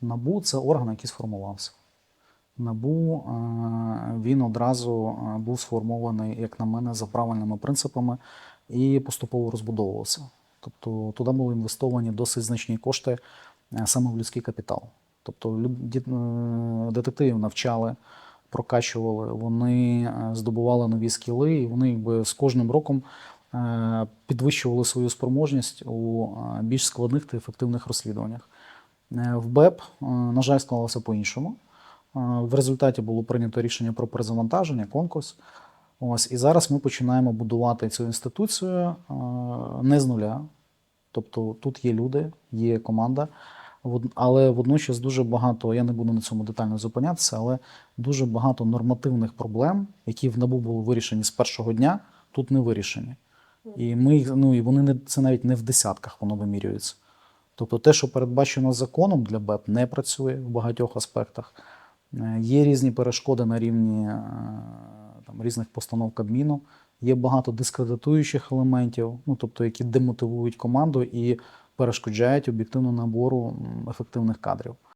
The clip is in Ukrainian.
НАБУ це орган, який сформувався. НАБУ е, він одразу е, був сформований, як на мене, за правильними принципами і поступово розбудовувався. Тобто туди були інвестовані досить значні кошти е, саме в людський капітал. Тобто детективів навчали, прокачували, вони здобували нові скіли, і вони якби з кожним роком підвищували свою спроможність у більш складних та ефективних розслідуваннях. Е, В БЕП, е, на жаль, склалося по-іншому. Е, В результаті було прийнято рішення про перезавантаження, конкурс. Ось і зараз ми починаємо будувати цю інституцію не з нуля. Тобто тут є люди, є команда, але водночас дуже багато, я не буду на цьому детально зупинятися, але дуже багато нормативних проблем, які в НАБУ були вирішені з першого дня, тут не вирішені. І ми ну і вони не це навіть не в десятках воно вимірюється. Тобто те, що передбачено законом для БЕП, не працює в багатьох аспектах. Е, Є різні перешкоди на рівні е, там, різних постанов Кабміну, є багато дискредитуючих елементів, ну, тобто, які демотивують команду і перешкоджають об'єктивно набору ефективних кадрів.